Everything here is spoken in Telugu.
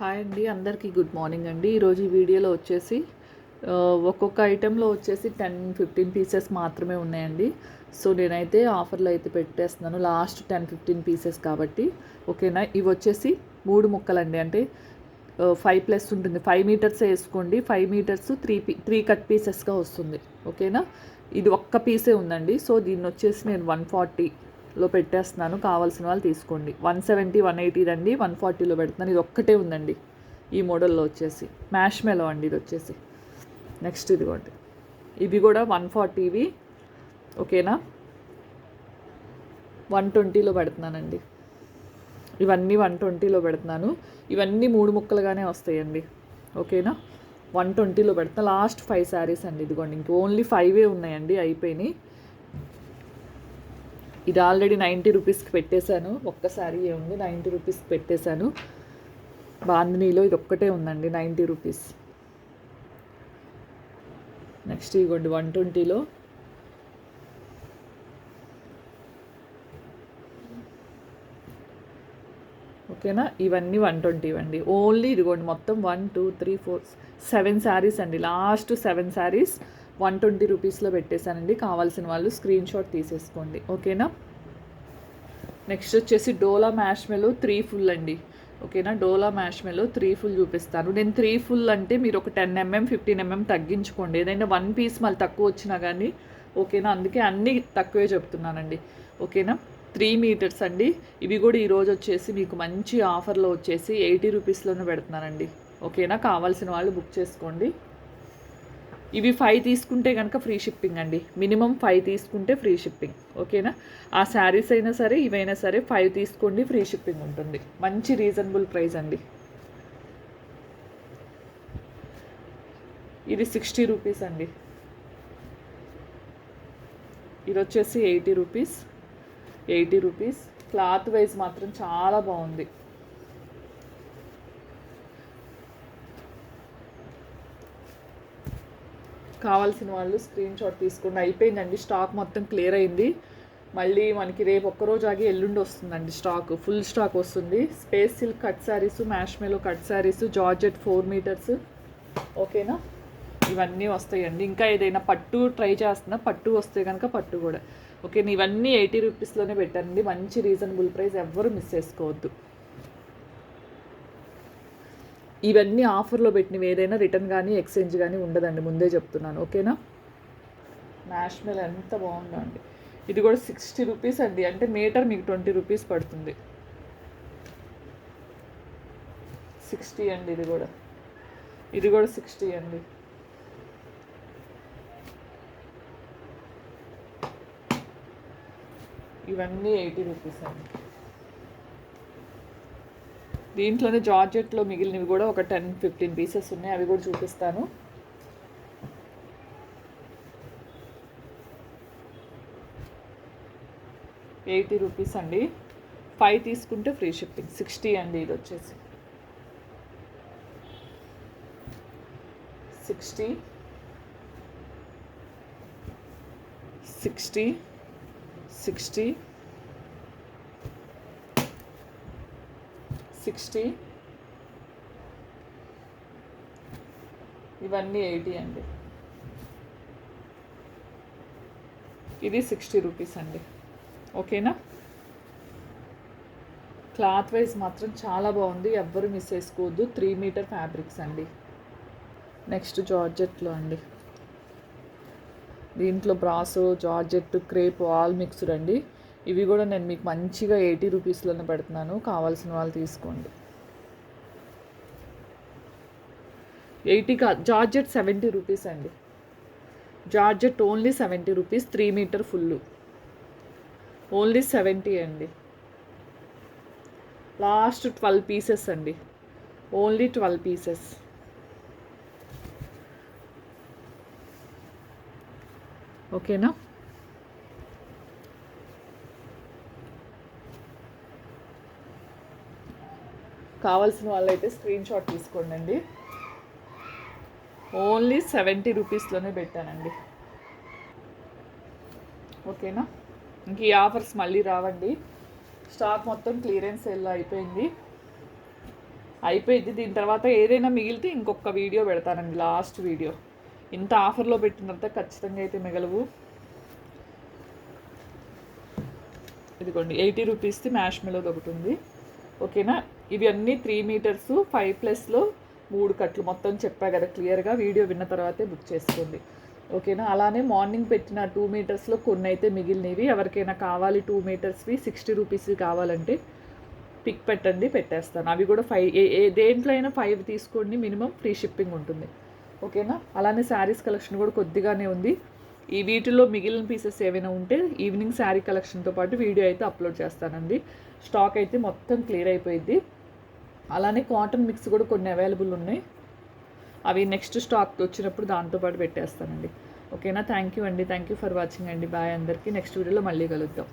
హాయ్ అండి అందరికీ గుడ్ మార్నింగ్ అండి. ఈరోజు ఈ వీడియోలో వచ్చేసి ఒక్కొక్క ఐటెంలో వచ్చేసి టెన్ ఫిఫ్టీన్ పీసెస్ మాత్రమే ఉన్నాయండి. సో నేనైతే ఆఫర్లో అయితే పెట్టేస్తున్నాను. లాస్ట్ టెన్ ఫిఫ్టీన్ పీసెస్ కాబట్టి ఓకేనా? ఇవి వచ్చేసి మూడు ముక్కలండి. అంటే ఫైవ్ ప్లస్ ఉంటుంది. ఫైవ్ మీటర్స్ వేసుకోండి. Five meters three P three cut పీసెస్గా వస్తుంది. ఓకేనా? ఇది ఒక్క పీసే ఉందండి. సో దీన్ని వచ్చేసి నేను వన్ ఫార్టీ లో పెట్టేస్తున్నాను కావాల్సిన వాళ్ళు తీసుకోండి. వన్ సెవెంటీ వన్ ఎయిటీ రండి వన్ ఫార్టీలో పెడుతున్నాను. ఇది ఒక్కటే ఉందండి ఈ మోడల్లో వచ్చేసి. మ్యాష్ మెలో అండి ఇది వచ్చేసి. నెక్స్ట్ ఇదిగోండి. ఇవి కూడా వన్ ఫార్టీవి. ఓకేనా? వన్ ట్వంటీలో పెడుతున్నానండి. ఇవన్నీ వన్ ట్వంటీలో పెడుతున్నాను. ఇవన్నీ మూడు ముక్కలుగానే వస్తాయండి. ఓకేనా? వన్ ట్వంటీలో పెడుతున్నా. లాస్ట్ ఫైవ్ శారీస్ అండి ఇదిగోండి. ఇంక ఓన్లీ ఫైవే ఉన్నాయండి అయిపోయినాయి. ఇది ఆల్రెడీ నైంటీ రూపీస్కి పెట్టేశాను. ఒక్కసారి ఏముంది నైంటీ రూపీస్కి పెట్టేశాను. బాందినీలో ఇది ఒక్కటే ఉందండి నైంటీ రూపీస్. నెక్స్ట్ ఇవ్వండి వన్ ట్వంటీలో. ఓకేనా? ఇవన్నీ వన్ ట్వంటీ ఇవ్వండి. ఓన్లీ ఇదిగోండి మొత్తం one two three four seven saris అండి. Last seven saris. One twenty రూపీస్లో పెట్టేశానండి. కావాల్సిన వాళ్ళు స్క్రీన్ షాట్ తీసేసుకోండి. ఓకేనా? నెక్స్ట్ వచ్చేసి డోలా మ్యాష్ మెలో త్రీ ఫుల్ అండి. ఓకేనా? డోలా మ్యాష్ మెలో త్రీ ఫుల్ చూపిస్తాను. నేను త్రీ ఫుల్ అంటే మీరు ఒక టెన్ ఎంఎం ఫిఫ్టీన్ ఎంఎం తగ్గించుకోండి. ఏదైనా వన్ పీస్ మళ్ళీ తక్కువ వచ్చినా కానీ ఓకేనా? అందుకే అన్నీ తక్కువే చెప్తున్నానండి. ఓకేనా? త్రీ మీటర్స్ అండి. ఇవి కూడా ఈరోజు వచ్చేసి మీకు మంచి ఆఫర్లో వచ్చేసి ఎయిటీ రూపీస్లోనే పెడుతున్నానండి. ఓకేనా? కావాల్సిన వాళ్ళు బుక్ చేసుకోండి. ఇవి ఫైవ్ తీసుకుంటే కనుక ఫ్రీ షిప్పింగ్ అండి. మినిమం ఫైవ్ తీసుకుంటే ఫ్రీ షిప్పింగ్ ఓకేనా ఆ శారీస్ అయినా సరే ఇవైనా సరే ఫైవ్ తీసుకోండి ఫ్రీ షిప్పింగ్ ఉంటుంది. మంచి రీజనబుల్ ప్రైస్ అండి. ఇది సిక్స్టీ రూపీస్ అండి. ఇది వచ్చేసి eighty rupees eighty rupees cloth wise మాత్రం చాలా బాగుంది. కావాల్సిన వాళ్ళు స్క్రీన్ షాట్ తీసుకోండి. అయిపోయిందండి. స్టాక్ మొత్తం క్లియర్ అయింది. మళ్ళీ మనకి రేపు ఒక్కరోజు ఆగి ఎల్లుండి వస్తుందండి స్టాక్ ఫుల్ స్టాక్ వస్తుంది. Space silk cut saris marshmallow cut saris georgette four meters ఓకేనా ఇవన్నీ వస్తాయండి. ఇంకా ఏదైనా పట్టు ట్రై చేస్తున్నా పట్టు వస్తే కనుక పట్టు కూడా. ఓకే ఇవన్నీ ఎయిటీ రూపీస్లోనే పెట్టండి. మంచి రీజనబుల్ ప్రైస్ ఎవ్వరు మిస్ చేసుకోవద్దు. ఇవన్నీ ఆఫర్లో పెట్టినవి ఏదైనా రిటర్న్ కానీ ఎక్స్చేంజ్ కానీ ఉండదండి. ముందే చెప్తున్నాను. ఓకేనా? నేషనల్ ఎంత బాగుందో అండి ఇది కూడా సిక్స్టీ రూపీస్ అండి. అంటే మీటర్ మీకు ట్వంటీ రూపీస్ పడుతుంది. సిక్స్టీ అండి ఇది కూడా. ఇది కూడా సిక్స్టీ అండి. ఇవన్నీ ఎయిటీ రూపీస్ అండి. దీంట్లోనే జార్జెట్లో మిగిలినవి కూడా ఒక టెన్ ఫిఫ్టీన్ పీసెస్ ఉన్నాయి. అవి కూడా చూపిస్తాను. ఎయిటీ రూపీస్ అండి. ఫైవ్ తీసుకుంటే ఫ్రీ షిప్పింగ్. సిక్స్టీ అండి ఇది వచ్చేసి. సిక్స్టీ. సిక్స్టీ. సిక్స్టీ. సిక్స్టీ ఇవన్నీ ఎయిటీ అండి. ఇది సిక్స్టీ రూపీస్ అండి. ఓకేనా క్లాత్ వైజ్ మాత్రం చాలా బాగుంది. ఎవ్వరు మిస్ చేసుకోవద్దు. త్రీ మీటర్ ఫ్యాబ్రిక్స్ అండి. నెక్స్ట్ జార్జెట్లో అండి. దీంట్లో brasso georgette crepe all mixed అండి. ఇవి కూడా నేను మీకు మంచిగా ఎయిటీ రూపీస్లోనే పెడుతున్నాను. కావాల్సిన వాళ్ళు తీసుకోండి. ఎయిటీ కా జార్జెట్ సెవెంటీ రూపీస్ అండి. Georgette only seventy rupees three meter full only seventy అండి. లాస్ట్ ట్వెల్వ్ పీసెస్ అండి. Only twelve pieces. ఓకేనా? కావాల్సిన వాళ్ళైతే స్క్రీన్ షాట్ తీసుకోండి అండి ఓన్లీ సెవెంటీ రూపీస్లోనే పెట్టానండి. ఓకేనా? ఇంక ఈ ఆఫర్స్ మళ్ళీ రావండి. స్టాక్ మొత్తం క్లియరెన్స్ ఎలా అయిపోయింది? అయిపోయింది. దీని తర్వాత ఏదైనా మిగిలితే ఇంకొక వీడియో పెడతానండి లాస్ట్ వీడియో. ఇంత ఆఫర్లో పెట్టిన తర్వాత ఖచ్చితంగా అయితే మిగలవు. ఇదిగోండి ఎయిటీ రూపీస్ది మ్యాష్ మెలోది ఒకటి ఉంది. ఓకేనా? ఇవి అన్నీ త్రీ మీటర్స్ ఫైవ్ ప్లస్లో మూడు కట్లు మొత్తం చెప్పా కదా క్లియర్గా వీడియో విన్న తర్వాతే బుక్ చేసుకోండి. ఓకేనా? అలానే మార్నింగ్ పెట్టిన టూ మీటర్స్లో కొన్ని అయితే మిగిలినవి. ఎవరికైనా కావాలి టూ మీటర్స్వి సిక్స్టీ రూపీస్వి కావాలంటే పిక్ పెట్టండి పెట్టేస్తాను. అవి కూడా ఫైవ్ ఏ ఏ దేంట్లో అయినా ఫైవ్ తీసుకోండి మినిమం ఫ్రీ షిప్పింగ్ ఉంటుంది. ఓకేనా? అలానే శారీస్ కలెక్షన్ కూడా కొద్దిగానే ఉంది. ఈ వీటిలో మిగిలిన పీసెస్ ఏవైనా ఉంటే ఈవినింగ్ శారీ కలెక్షన్తో పాటు వీడియో అయితే అప్లోడ్ చేస్తానండి. స్టాక్ అయితే మొత్తం క్లియర్ అయిపోయింది. అలానే కాటన్ మిక్స్ కూడా కొన్ని అవైలబుల్ ఉన్నాయి. అవి నెక్స్ట్ స్టాక్ వచ్చినప్పుడు దాంతోపాటు పెట్టేస్తానండి. ఓకేనా థ్యాంక్ యూ అండి. థ్యాంక్ యూ ఫర్ వాచింగ్ అండి. బాయ్ అందరికీ. నెక్స్ట్ వీడియోలో మళ్ళీ కలుద్దాం.